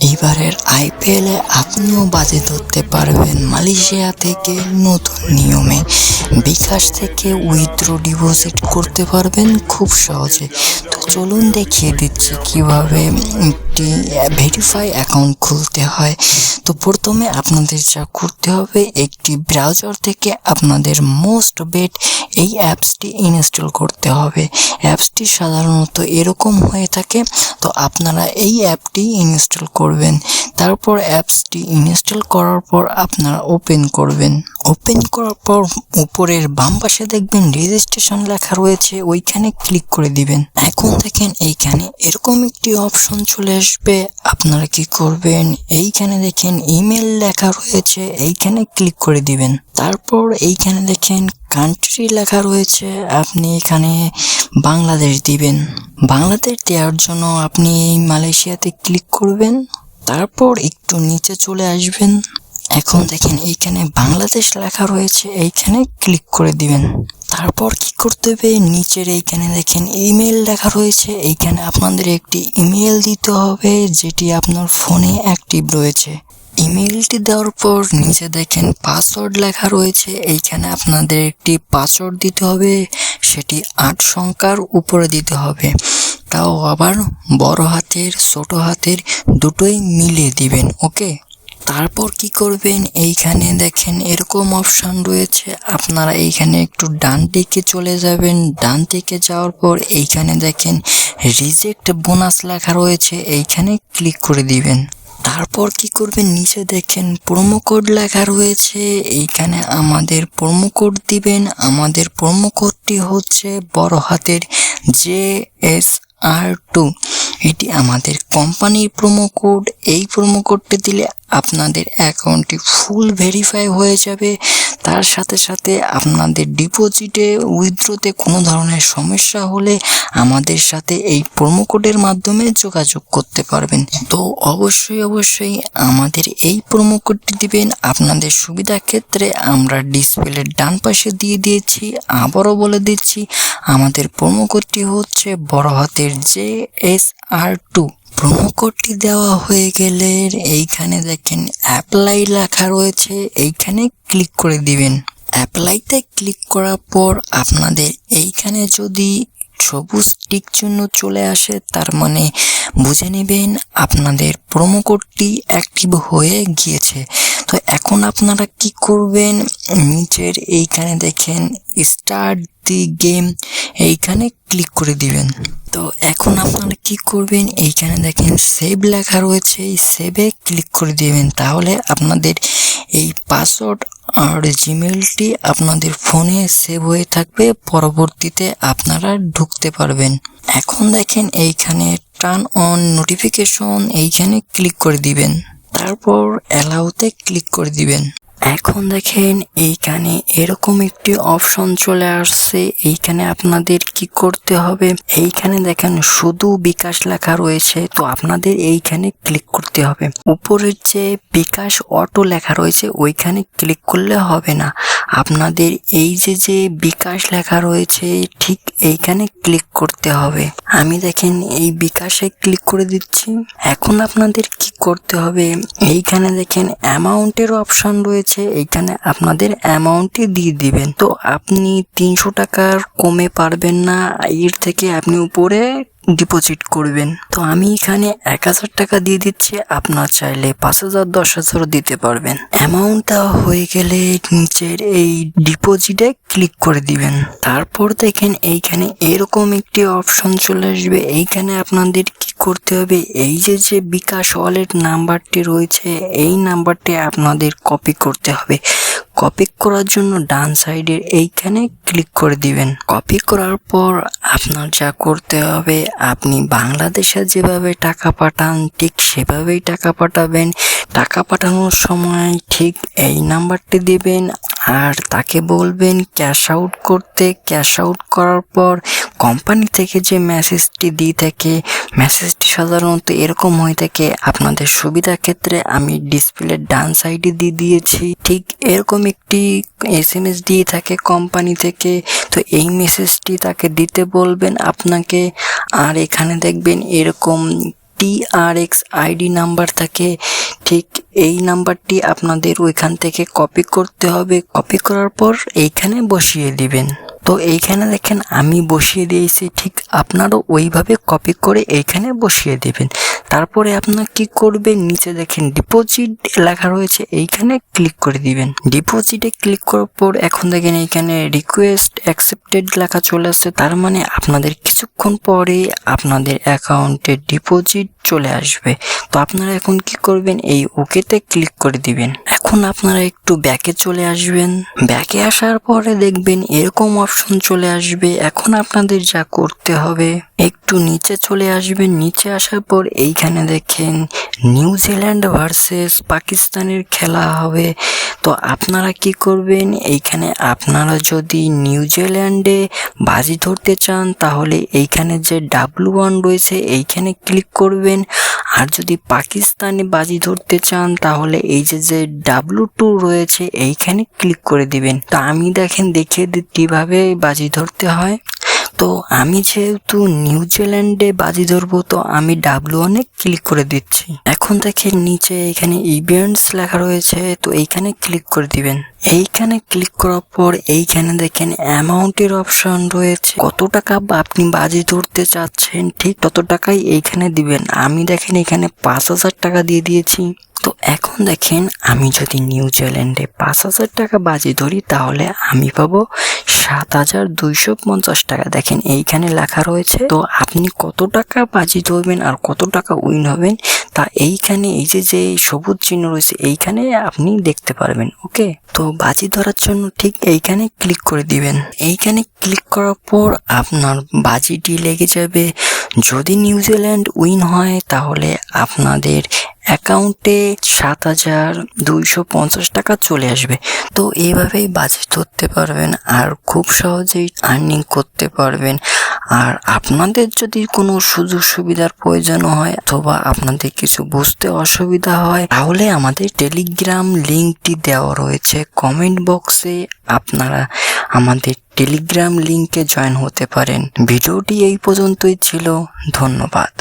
এবারের আইপিএলে আপনিও বাজে ধরতে পারবেন মালয়েশিয়া থেকে নতুন নিয়মে। বিকাশ থেকে উইথড্র ডিপোজিট করতে পারবেন খুব সহজে। তো চলুন দেখিয়ে দিচ্ছি কীভাবে একটি ভেরিফাই অ্যাকাউন্ট খুলতে হয়। তো প্রথমে আপনাদের যা করতে হবে, একটি ব্রাউজার থেকে আপনাদের মোস্ট বেট এই অ্যাপসটি ইনস্টল করতে হবে। অ্যাপসটি সাধারণত এরকম হয়ে থাকে, তো আপনারা এই অ্যাপটি ইনস্টল করবেন। তারপর অ্যাপসটি ইনস্টল করার পর আপনারা ওপেন করবেন। ওপেন করার পর উপরের বাম পাশে দেখবেন রেজিস্ট্রেশন লেখা রয়েছে, ওইখানে ক্লিক করে দিবেন। এখন দেখেন এইখানে এরকম একটি অপশন চলে আসবে আপনারা কি করবেন? এইখানে দেখেন ইমেল লেখা রয়েছে, এইখানে ক্লিক করে দিবেন। তারপর এইখানে দেখেন কান্ট্রি লেখা রয়েছে, আপনি এখানে বাংলাদেশ দিবেন। বাংলাদেশ দেওয়ার জন্য আপনি এই মালয়েশিয়াতে ক্লিক করবেন, তারপর একটু নিচে চলে আসবেন। এখন দেখেন এইখানে বাংলাদেশ লেখা রয়েছে, এইখানে ক্লিক করে দিবেন। তারপর কি করতে হবে? নিচের এইখানে দেখেন ইমেল লেখা রয়েছে। এইখানে আপনাদের একটি ইমেল দিতে হবে, যেটি আপনার ফোনে অ্যাক্টিভ রয়েছে। ইমেলটি দেওয়ার পর নিচে দেখেন পাসওয়ার্ড লেখা রয়েছে। এইখানে আপনাদের একটি পাসওয়ার্ড দিতে হবে, সেটি আট সংখ্যার উপরে দিতে হবে। তাও আবার বড় হাতের, ছোট হাতের দুটোই মিলিয়ে দিবেন ওকে তারপর কি করবেন? এইখানে দেখেন এরকম অপশন রয়েছে। আপনারা এইখানে একটু ডান দিকে চলে যাবেন। ডান দিকে যাওয়ার পর এইখানে দেখেন রিজেক্ট বোনাস লেখা রয়েছে। এইখানে ক্লিক করে দিবেন। তারপর কি করবেন? নিচে দেখেন প্রোমো কোড লেখা রয়েছে। এইখানে আমাদের প্রোমো কোড দিবেন। আমাদের প্রোমো কোডটি হচ্ছে বড় হাতের জে এস আর টু এটি আমাদের কোম্পানির প্রোমো কোড এই প্রোমো কোডটি দিলে আপনাদের অ্যাকাউন্টটি ফুল ভেরিফাই হয়ে যাবে। তার সাথে সাথে আপনাদের ডিপোজিটে, উইথড্রোতে কোনো ধরনের সমস্যা হলে আমাদের সাথে এই প্রোমো কোডের মাধ্যমে যোগাযোগ করতে পারবেন। তো অবশ্যই অবশ্যই আমাদের এই প্রোমো কোডটি দিবেন। আপনাদের সুবিধা ক্ষেত্রে আমরা ডিসপ্লের ডান পাশে দিয়ে দিয়েছি, আবারও বলে দিচ্ছি, আমাদের প্রোমো কোডটি হচ্ছে বড় হাতের J S R two promo কোডটি দেওয়া হয়ে গেলে এইখানে দেখেন অ্যাপ্লাই লেখা রয়েছে। এইখানে ক্লিক করে দিবেন। অ্যাপ্লাইতে ক্লিক করার পর আপনাদের এইখানে যদি সবুজ টিক চিহ্ন চলে আসে, তার মানে বুঝে নেবেন আপনাদের প্রোমো কোডটি অ্যাক্টিভ হয়ে গিয়েছে। তো এখন আপনারা কি করবেন? নিচের এইখানে দেখেন স্টার্ট দি গেম এইখানে ক্লিক করে দিবেন। তো এখন আপনারা কি করবেন? এইখানে দেখেন সেভ লেখা রয়েছে। এই সেভে ক্লিক করে দিবেন। তাহলে আপনাদের এই পাসওয়ার্ড আর জিমেলটি আপনাদের ফোনে সেভ হয়ে থাকবে। পরবর্তীতে আপনারা ঢুকতে পারবেন। এখন দেখেন এইখানে টার্ন অন নোটিফিকেশন এইখানে ক্লিক করে দিবেন। তারপর অ্যালাউতে ক্লিক করে দিবেন। এখন দেখেন, এইখানে এরকম একটি অপশন চলে আসছে। এইখানে আপনাদের কি করতে হবে? এইখানে দেখেন, শুধু বিকাশ লেখা রয়েছে। তো আপনাদের এইখানে ক্লিক করতে হবে। উপরের যে বিকাশ অটো লেখা রয়েছে, ওইখানে ক্লিক করলে হবে না। আপনাদের এই যে যে বিকাশ লেখা রয়েছে, ঠিক এইখানে ক্লিক করতে হবে। আমি দেখেন এই বিকাশে ক্লিক করে দিচ্ছি। এখন আপনাদের কি করতে হবে? এইখানে দেখেন অ্যামাউন্টের অপশন রয়েছে। এইখানে আপনাদের অ্যামাউন্টই দিয়ে দিবেন। তো আপনি তিনশো টাকার কমে পারবেন না। এর থেকে আপনি উপরে ডিপোজিট করবেন। তো আমি এখানে এক হাজার টাকা দিয়ে দিচ্ছি, আপনার চাইলে পাঁচ হাজার, দশ হাজারও দিতে পারবেন। অ্যামাউন্টটা হয়ে গেলে নিচের এই ডিপোজিটে ক্লিক করে দিবেন। তারপর দেখেন এইখানে এরকম একটি অপশন চলে আসবে। এইখানে আপনাদের করতে হবে। এই যে যে বিকাশ ওয়ালেট নাম্বারটি রয়েছে, এই নাম্বারটি আপনাদের কপি করতে হবে। কপি করার জন্য ডান সাইডের এইখানে ক্লিক করে দিবেন। কপি করার পর আপনার যা করতে হবে, আপনি বাংলাদেশে যেভাবে টাকা পাঠান, ঠিক সেভাবেই টাকা পাঠাবেন। টাকা পাঠানোর সময় ঠিক এই নাম্বারটি দিবেন। আর তাকে বলবেন ক্যাশ আউট করতে। ক্যাশ আউট করার পর কোম্পানি থেকে যে মেসেজটি দিয়ে থাকে, মেসেজটি সাধারণত এরকম হয়ে থাকে, আপনাদের সুবিধা ক্ষেত্রে আমি ডিসপ্লের ডান সাইডে দিয়ে দিয়েছি। ঠিক এরকম একটি এস এম এস দিয়ে থাকে কোম্পানি থেকে। তো এই মেসেজটি তাকে দিতে বলবেন আপনাকে। আর এখানে দেখবেন এরকম টিআরএক্স আইডি নাম্বার থাকে। ঠিক এই নাম্বারটি আপনাদের ওইখান থেকে কপি করতে হবে। কপি করার পর এইখানে বসিয়ে দিবেন। তো এইখানে দেখেন আমি বসিয়ে দিয়েছি, ঠিক আপনারও ওইভাবে কপি করে এইখানে বসিয়ে দিবেন। তারপরে আপনার কি করবেন? নিচে দেখেন ডিপোজিট লেখা রয়েছে, এইখানে ক্লিক করে দিবেন। ডিপোজিটে ক্লিক করার পর এখন দেখেন এইখানে রিকোয়েস্ট অ্যাকসেপ্টেড লেখা চলে আসছে। তার মানে আপনাদের কিছুক্ষণ পরে আপনাদের অ্যাকাউন্টে ডিপোজিট চলে আসবে। তো আপনারা এখন কি করবেন? এই ওকেতে ক্লিক করে দিবেন। এখন আপনারা একটু ব্যাকে চলে আসবেন। ব্যাকে আসার পরে দেখবেন এরকম অপশন চলে আসবে। এখন আপনাদের যা করতে হবে, একটু নিচে চলে আসবেন। নিচে আসার পর এইখানে দেখেন নিউজিল্যান্ড ভার্সেস পাকিস্তানের খেলা হবে। তো আপনারা কি করবেন? এইখানে আপনারা যদি নিউজিল্যান্ডে বাজি ধরতে চান, তাহলে এইখানে যে ডাব্লু ওয়ান রয়েছে, এইখানে ক্লিক করবেন। আর যদি পাকিস্তানে বাজি ধরতে চান, তাহলে এই যে যে ডাব্লু টু রয়েছে, এইখানে ক্লিক করে দিবেন। তো আমি দেখেন, দেখিয়ে দিই কীভাবে বাজি ধরতে হয়। তো আমি যেহেতু নিউজিল্যান্ডে বাজি ধরবো, তো আমি ডাব্লু ওয়ানে ক্লিক করে দিচ্ছি। এখন দেখেন নিচে এখানে ইভেন্টস লেখা রয়েছে, তো এইখানে ক্লিক করে দিবেন। এইখানে ক্লিক করার পর এইখানে দেখেন অ্যামাউন্টের অপশন রয়েছে। কত টাকা আপনি বাজি ধরতে চাচ্ছেন, ঠিক তত টাকাই এইখানে দিবেন। আমি দেখেন এখানে পাঁচ হাজার টাকা দিয়ে দিয়েছি। তো এখন দেখেন আমি যদি নিউজিল্যান্ডে পাঁচ হাজার টাকা বাজি ধরি, তাহলে আমি পাবো সাত হাজার দুইশো পঞ্চাশ টাকা। দেখেন এইখানে লেখা রয়েছে, তো আপনি কত টাকা বাজি ধরবেন আর কত টাকা উইন হবেন, তা এইখানে এই যে যে সবুজ চিহ্ন রয়েছে, এইখানে আপনি দেখতে পারবেন, ওকে? তো বাজি ধরার জন্য ঠিক এইখানে ক্লিক করে দিবেন। এইখানে ক্লিক করার পর আপনার বাজিটি লেগে যাবে যদি নিউজিল্যান্ড উইন হয়, তাহলে আপনাদের অ্যাকাউন্টে সাত হাজার দুইশো পঞ্চাশ টাকা চলে আসবে। তো এইভাবেই বাজি ধরতে পারবেন আর খুব সহজেই আর্নিং করতে পারবেন। আর আপনাদের যদি কোনো সুযোগ সুবিধার প্রয়োজন হয় অথবা আপনাদের কিছু বুঝতে অসুবিধা হয়, তাহলে আমাদের টেলিগ্রাম লিঙ্কটি দেওয়া রয়েছে। কমেন্ট বক্সে আপনারা আমাদের টেলিগ্রাম লিঙ্কে জয়েন হতে পারেন। ভিডিওটি এই পর্যন্তই ছিল। ধন্যবাদ।